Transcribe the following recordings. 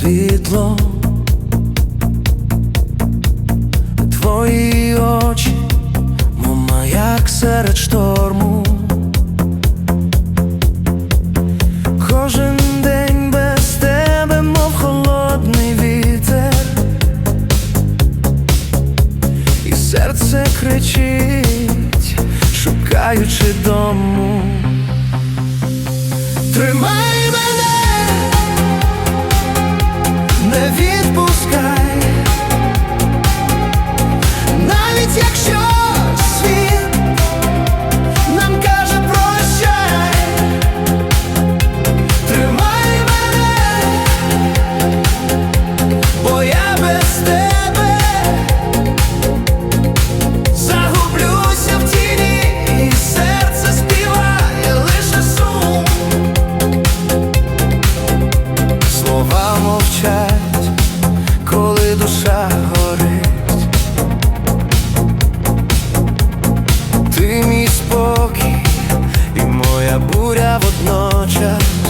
світло, твої очі, мов маяк серед шторму. Кожен день без тебе, мов холодний вітер, і серце кричить, шукаючи дому. Тримай не відпускай, спокій і моя буря водночас.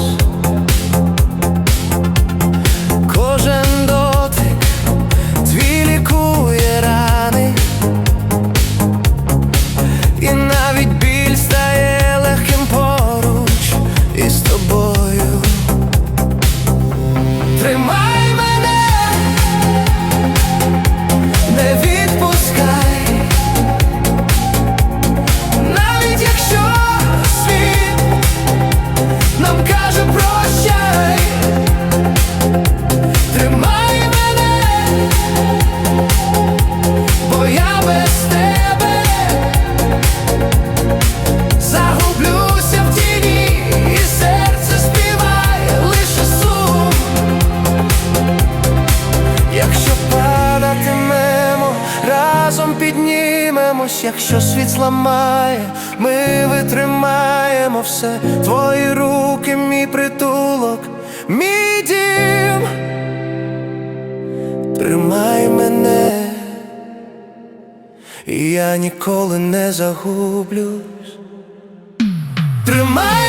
Тримай мене, бо я без тебе загублюся в тіні, серце співає лише сум. Якщо падатимемо, разом піднімемось, якщо світ зламає, ми витримаємо все, твої руки, мій притулок, мій тримай мене, і я ніколи не загублюсь. Тримай